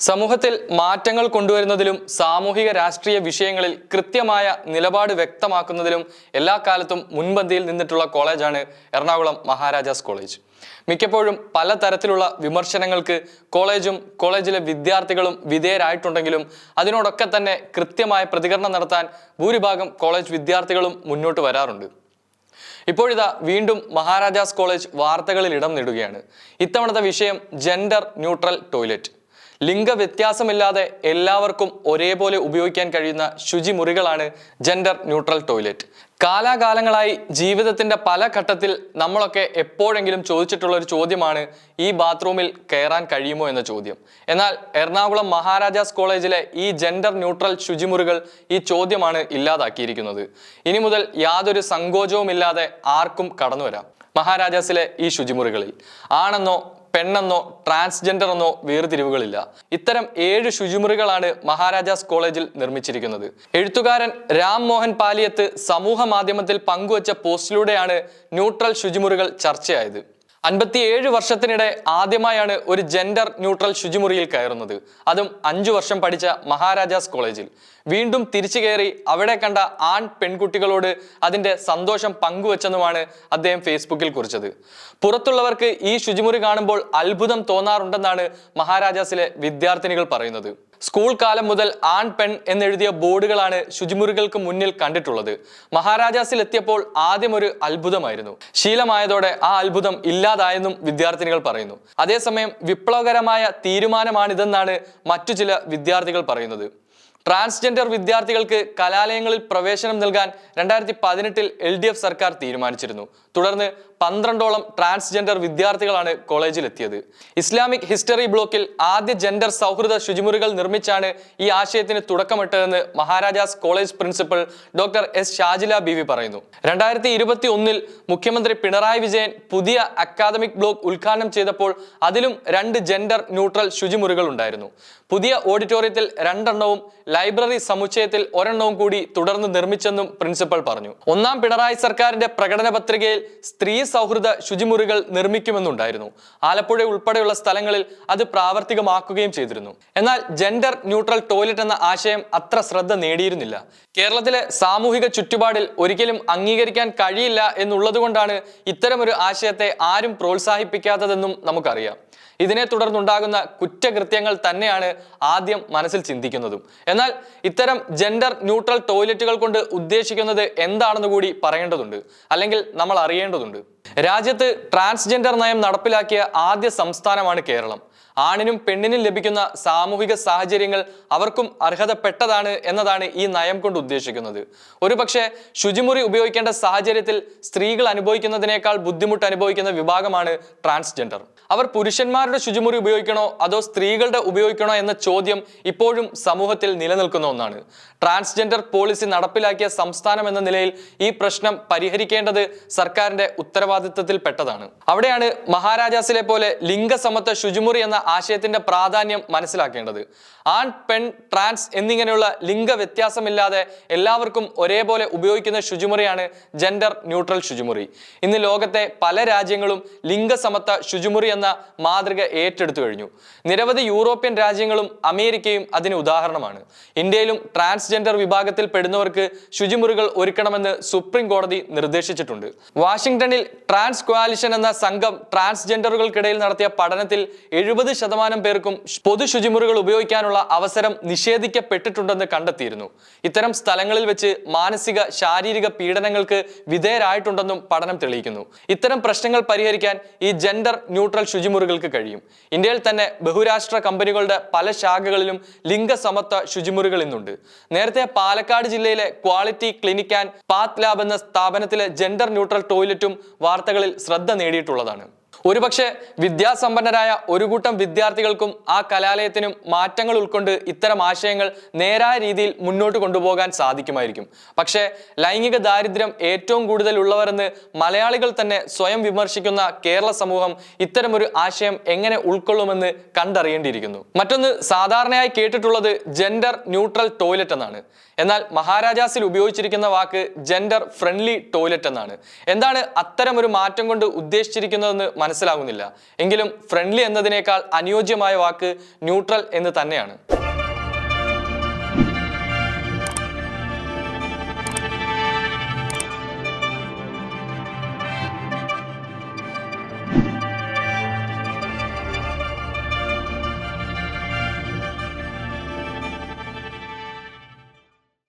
സമൂഹത്തിൽ മാറ്റങ്ങൾ കൊണ്ടുവരുന്നതിലും സാമൂഹിക രാഷ്ട്രീയ വിഷയങ്ങളിൽ കൃത്യമായ നിലപാട് വ്യക്തമാക്കുന്നതിലും എല്ലാ കാലത്തും മുൻപന്തിയിൽ നിന്നിട്ടുള്ള കോളേജാണ് എറണാകുളം മഹാരാജാസ് കോളേജ്. മിക്കപ്പോഴും പലതരത്തിലുള്ള വിമർശനങ്ങൾക്ക് കോളേജും കോളേജിലെ വിദ്യാർത്ഥികളും വിധേയരായിട്ടുണ്ടെങ്കിലും അതിനോടൊക്കെ തന്നെ കൃത്യമായ പ്രതികരണം നടത്താൻ ഭൂരിഭാഗം കോളേജ് വിദ്യാർത്ഥികളും മുന്നോട്ട് വരാറുണ്ട്. ഇപ്പോഴിതാ വീണ്ടും മഹാരാജാസ് കോളേജ് വാർത്തകളിൽ ഇടം നേടുകയാണ്. ഇത്തവണത്തെ വിഷയം ജെൻഡർ ന്യൂട്രൽ ടോയ്ലറ്റ് ലിംഗവ്യത്യാസമില്ലാതെ എല്ലാവർക്കും ഒരേപോലെ ഉപയോഗിക്കാൻ കഴിയുന്ന ശുചിമുറികളാണ് ജെൻഡർ ന്യൂട്രൽ ടോയ്ലറ്റ് കാലാകാലങ്ങളായി ജീവിതത്തിന്റെ പല ഘട്ടത്തിൽ നമ്മളൊക്കെ എപ്പോഴെങ്കിലും ചോദിച്ചിട്ടുള്ള ഒരു ചോദ്യമാണ് ഈ ബാത്റൂമിൽ കയറാൻ കഴിയുമോ? എന്ന ചോദ്യം. എന്നാൽ എറണാകുളം മഹാരാജാസ് കോളേജിലെ ഈ ജെൻഡർ ന്യൂട്രൽ ശുചിമുറികൾ ഈ ചോദ്യമാണ് ഇല്ലാതാക്കിയിരിക്കുന്നത്. ഇനി മുതൽ യാതൊരു സങ്കോചവുമില്ലാതെ ആർക്കും കടന്നു വരാം മഹാരാജാസിലെ ഈ ശുചിമുറികളിൽ. ആണെന്നോ പെണ്ണെന്നോ ട്രാൻസ്ജെൻഡർ എന്നോ വേർതിരിവുകളില്ല. ഇത്തരം ഏഴ് ശുചിമുറികളാണ് മഹാരാജാസ് കോളേജിൽ നിർമ്മിച്ചിരിക്കുന്നത്. എഴുത്തുകാരൻ രാം മോഹൻ പാലിയത്ത് സമൂഹ മാധ്യമത്തിൽ പങ്കുവച്ച പോസ്റ്റിലൂടെയാണ് ന്യൂട്രൽ ശുചിമുറികൾ ചർച്ചയായത്. അൻപത്തിയേഴ് വർഷത്തിനിടെ ആദ്യമായാണ് ഒരു ജെൻഡർ ന്യൂട്രൽ ശുചിമുറിയിൽ കയറുന്നത്. അതും അഞ്ചു വർഷം പഠിച്ച മഹാരാജാസ് കോളേജിൽ. വീണ്ടും തിരിച്ചു കയറി അവിടെ കണ്ട ആൺ പെൺകുട്ടികളോട് അതിന്റെ സന്തോഷം പങ്കുവച്ചെന്നുമാണ് അദ്ദേഹം ഫേസ്ബുക്കിൽ കുറിച്ചത്. പുറത്തുള്ളവർക്ക് ഈ ശുചിമുറി കാണുമ്പോൾ അത്ഭുതം തോന്നാറുണ്ടെന്നാണ് മഹാരാജാസിലെ വിദ്യാർത്ഥിനികൾ പറയുന്നത്. സ്കൂൾ കാലം മുതൽ ആൺ പെൺ എന്നെഴുതിയ ബോർഡുകളാണ് ശുചിമുറികൾക്ക് മുന്നിൽ കണ്ടിട്ടുള്ളത്. മഹാരാജാസിൽ എത്തിയപ്പോൾ ആദ്യം ഒരു അത്ഭുതമായിരുന്നു. ശീലമായതോടെ ആ അത്ഭുതം ഇല്ലാതായെന്നും വിദ്യാർത്ഥിനികൾ പറയുന്നു. അതേസമയം വിപ്ലവകരമായ തീരുമാനമാണിതെന്നാണ് മറ്റു ചില വിദ്യാർത്ഥികൾ പറയുന്നത്. ട്രാൻസ്ജെൻഡർ വിദ്യാർത്ഥികൾക്ക് കലാലയങ്ങളിൽ പ്രവേശനം നൽകാൻ രണ്ടായിരത്തി പതിനെട്ടിൽ എൽ ഡി എഫ് സർക്കാർ തീരുമാനിച്ചിരുന്നു. തുടർന്ന് പന്ത്രണ്ടോളം ട്രാൻസ്ജെൻഡർ വിദ്യാർത്ഥികളാണ് കോളേജിൽ എത്തിയത് ഇസ്ലാമിക് ഹിസ്റ്ററി ബ്ലോക്കിൽ ആദ്യ ജെൻഡർ സൗഹൃദ ശുചിമുറികൾ നിർമ്മിച്ചാണ് ഈ ആശയത്തിന് തുടക്കമിട്ടതെന്ന് Maharajas college principal doctor S Shajila B V പറയുന്നു. രണ്ടായിരത്തി ഇരുപത്തി ഒന്നിൽ മുഖ്യമന്ത്രി പിണറായി വിജയൻ പുതിയ അക്കാദമിക് ബ്ലോക്ക് ഉദ്ഘാടനം ചെയ്തപ്പോൾ അതിലും രണ്ട് ജെൻഡർ ന്യൂട്രൽ ശുചിമുറികൾ ഉണ്ടായിരുന്നു. പുതിയ ഓഡിറ്റോറിയത്തിൽ രണ്ടെണ്ണവും ലൈബ്രറി സമുച്ചയത്തിൽ ഒരെണ്ണവും കൂടി തുടർന്ന് നിർമ്മിച്ചെന്നും പ്രിൻസിപ്പൽ പറഞ്ഞു. ഒന്നാം പിണറായി സർക്കാരിന്റെ പ്രകടന പത്രികയിൽ സ്ത്രീ സൗഹൃദ ശുചിമുറികൾ നിർമ്മിക്കുമെന്നുണ്ടായിരുന്നു. ആലപ്പുഴ ഉൾപ്പെടെയുള്ള സ്ഥലങ്ങളിൽ അത് പ്രാവർത്തികമാക്കുകയും ചെയ്തിരുന്നു. എന്നാൽ ജെൻഡർ ന്യൂട്രൽ ടോയ്ലറ്റ് എന്ന ആശയം അത്ര ശ്രദ്ധ നേടിയിരുന്നില്ല. കേരളത്തിലെ സാമൂഹിക ചുറ്റുപാടിൽ ഒരിക്കലും അംഗീകരിക്കാൻ കഴിയില്ല എന്നുള്ളതുകൊണ്ടാണ് ഇത്തരമൊരു ആശയത്തെ ആരും പ്രോത്സാഹിപ്പിക്കാത്തതെന്നും നമുക്കറിയാം. ഇതിനെ തുടർന്നുണ്ടാകുന്ന കുറ്റകൃത്യങ്ങൾ തന്നെയാണ് ആദ്യം മനസ്സിൽ ചിന്തിക്കുന്നതും. എന്നാൽ ഇത്തരം ജെൻഡർ ന്യൂട്രൽ ടോയ്ലറ്റുകൾ കൊണ്ട് ഉദ്ദേശിക്കുന്നത് എന്താണെന്ന് കൂടി പറയേണ്ടതുണ്ട്. അല്ലെങ്കിൽ നമ്മൾ അറിയേണ്ടതുണ്ട്. രാജ്യത്ത് ട്രാൻസ്ജെൻഡർ നയം നടപ്പിലാക്കിയ ആദ്യ സംസ്ഥാനമാണ് കേരളം. ആണിനും പെണ്ണിനും ലഭിക്കുന്ന സാമൂഹിക സാഹചര്യങ്ങൾ അവർക്കും അർഹതപ്പെട്ടതാണ് എന്നതാണ് ഈ നയം കൊണ്ട് ഉദ്ദേശിക്കുന്നത്. ഒരുപക്ഷെ ശുചിമുറി ഉപയോഗിക്കേണ്ട സാഹചര്യത്തിൽ സ്ത്രീകൾ അനുഭവിക്കുന്നതിനേക്കാൾ ബുദ്ധിമുട്ട് അനുഭവിക്കുന്ന വിഭാഗമാണ് ട്രാൻസ്ജെൻഡർ. അവർ പുരുഷന്മാരുടെ ശുചിമുറി ഉപയോഗിക്കണോ അതോ സ്ത്രീകളുടെ ഉപയോഗിക്കണോ എന്ന ചോദ്യം ഇപ്പോഴും സമൂഹത്തിൽ നിലനിൽക്കുന്ന ഒന്നാണ്. ട്രാൻസ്ജെൻഡർ പോളിസി നടപ്പിലാക്കിയ സംസ്ഥാനം എന്ന നിലയിൽ ഈ പ്രശ്നം പരിഹരിക്കേണ്ടത് സർക്കാരിന്റെ ഉത്തരവാദിത്തത്തിൽപ്പെട്ടതാണ്. അവിടെയാണ് മഹാരാജാസിലെ പോലെ ലിംഗസമത്വ ശുചിമുറി എന്ന ആശയത്തിന്റെ പ്രാധാന്യം മനസ്സിലാക്കേണ്ടത്. ആൺ പെൺ ട്രാൻസ് എന്നിങ്ങനെയുള്ള ലിംഗ വ്യത്യാസമില്ലാതെ എല്ലാവർക്കും ഒരേപോലെ ഉപയോഗിക്കുന്ന ശുചിമുറിയാണ് ജെൻഡർ ന്യൂട്രൽ ശുചിമുറി. ഇന്ന് ലോകത്തെ പല രാജ്യങ്ങളും ലിംഗസമത്വ ശുചിമുറി എന്ന മാതൃക ഏറ്റെടുത്തു കഴിഞ്ഞു. നിരവധി യൂറോപ്യൻ രാജ്യങ്ങളും അമേരിക്കയും അതിന് ഉദാഹരണമാണ്. ഇന്ത്യയിലും ട്രാൻസ്ജെൻഡർ വിഭാഗത്തിൽ പെടുന്നവർക്ക് ശുചിമുറികൾ ഒരുക്കണമെന്ന് സുപ്രീം കോടതി നിർദ്ദേശിച്ചിട്ടുണ്ട്. വാഷിംഗ്ടണിൽ ട്രാൻസ് കോലിഷൻ എന്ന സംഘം ട്രാൻസ്ജെൻഡറുകൾക്കിടയിൽ നടത്തിയ പഠനത്തിൽ എഴുപത് ശതമാനം പേർക്കും പൊതു ശുചിമുറികൾ ഉപയോഗിക്കാനുള്ള അവസരം നിഷേധിക്കപ്പെട്ടിട്ടുണ്ടെന്ന് കണ്ടെത്തിയിരുന്നു. ഇത്തരം സ്ഥലങ്ങളിൽ വെച്ച് മാനസിക ശാരീരിക പീഡനങ്ങൾക്ക് വിധേയരായിട്ടുണ്ടെന്നും പഠനം തെളിയിക്കുന്നു. ഇത്തരം പ്രശ്നങ്ങൾ പരിഹരിക്കാൻ ഈ ജെൻഡർ ന്യൂട്രൽ ശുചിമുറികൾക്ക് കഴിയും. ഇന്ത്യയിൽ തന്നെ ബഹുരാഷ്ട്ര കമ്പനികളുടെ പല ശാഖകളിലും ലിംഗസമത്വ ശുചിമുറികൾ ഇന്നുണ്ട്. നേരത്തെ പാലക്കാട് ജില്ലയിലെ quality clinic and path lab എന്ന സ്ഥാപനത്തിലെ ജെൻഡർ ന്യൂട്രൽ ടോയ്ലറ്റും വാർത്തകളിൽ ശ്രദ്ധ നേടിയിട്ടുള്ളതാണ്. ഒരുപക്ഷെ വിദ്യാസമ്പന്നരായ ഒരു കൂട്ടം വിദ്യാർത്ഥികൾക്കും ആ കലാലയത്തിനും മാറ്റങ്ങൾ ഉൾക്കൊണ്ട് ഇത്തരം ആശയങ്ങൾ നേരായ രീതിയിൽ മുന്നോട്ട് കൊണ്ടുപോകാൻ സാധിക്കുമായിരിക്കും. പക്ഷേ ലൈംഗിക ദാരിദ്ര്യം ഏറ്റവും കൂടുതൽ ഉള്ളവരെന്ന് മലയാളികൾ തന്നെ സ്വയം വിമർശിക്കുന്ന കേരള സമൂഹം ഇത്തരമൊരു ആശയം എങ്ങനെ ഉൾക്കൊള്ളുമെന്ന് കണ്ടറിയേണ്ടിയിരിക്കുന്നു. മറ്റൊന്ന് സാധാരണയായി കേട്ടിട്ടുള്ളത് ജെൻഡർ ന്യൂട്രൽ ടോയ്ലറ്റ് എന്നാണ്. എന്നാൽ മഹാരാജാസിൽ ഉപയോഗിച്ചിരിക്കുന്ന വാക്ക് ജെൻഡർ ഫ്രണ്ട്ലി ടോയ്ലറ്റ് എന്നാണ്. എന്താണ് അത്തരം ഒരു മാറ്റം കൊണ്ട് ഉദ്ദേശിച്ചിരിക്കുന്നതെന്ന് മനസ്സിലാകുന്നില്ല. എങ്കിലും ഫ്രണ്ട്ലി എന്നതിനേക്കാൾ അനുയോജ്യമായ വാക്ക് ന്യൂട്രൽ എന്ന് തന്നെയാണ്.